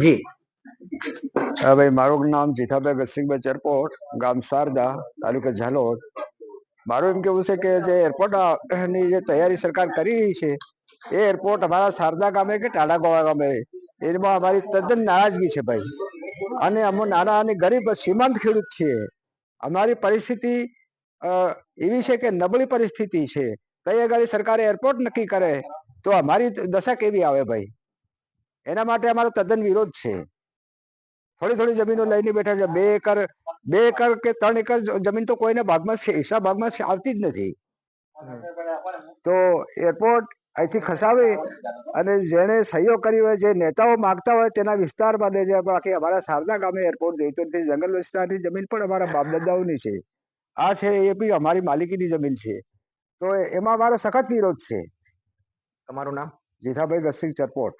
જી. હા, ભાઈ, મારું નામ જીથાભાઈ ગસિંગભાઈ ચરકોટ ગામ શારદા તાલુકા ઝાલોદ મારું એમ કેવું છે કે જે એરપોર્ટની જે તૈયારી સરકાર કરી રહી છે, એ એરપોર્ટ અમારા શારદા ગામે કે ટાડા ગોવા ગામે. એમાં અમારી તદ્દન નારાજગી છે, ભાઈ. અને અમે નાના અને ગરીબ સીમાંત ખેડૂત છીએ અમારી પરિસ્થિતિ એવી છે કે નબળી પરિસ્થિતિ છે. કઈ આગળ સરકારે એરપોર્ટ નક્કી કરે, તો અમારી દશા કેવી આવે, ભાઈ? એના માટે અમારો તદ્દન વિરોધ છે. થોડી થોડી જમીનો લઈને બેઠા છે. બે એકર બે એકર કે ત્રણ એકર જમીન તો કોઈને ભાગમાં છે- હિસાબ ભાગમાં છે- આવતી જ નથી. તો એરપોર્ટ અહીંથી ખસાવી અને જેણે સહયોગ કર્યો હોય જે નેતાઓ માગતા હોય તેના વિસ્તારમાં લેજે બાકી અમારા શારદા ગામે એરપોર્ટ જોઈતો નથી જંગલ વિસ્તારની જમીન પણ અમારા બાપ દાદાઓની છે. આ છે એ બી અમારી માલિકીની જમીન છે. તો એમાં અમારો સખત વિરોધ છે. તમારું નામ? જીથાભાઈ ગસિંગ ચરપોટ.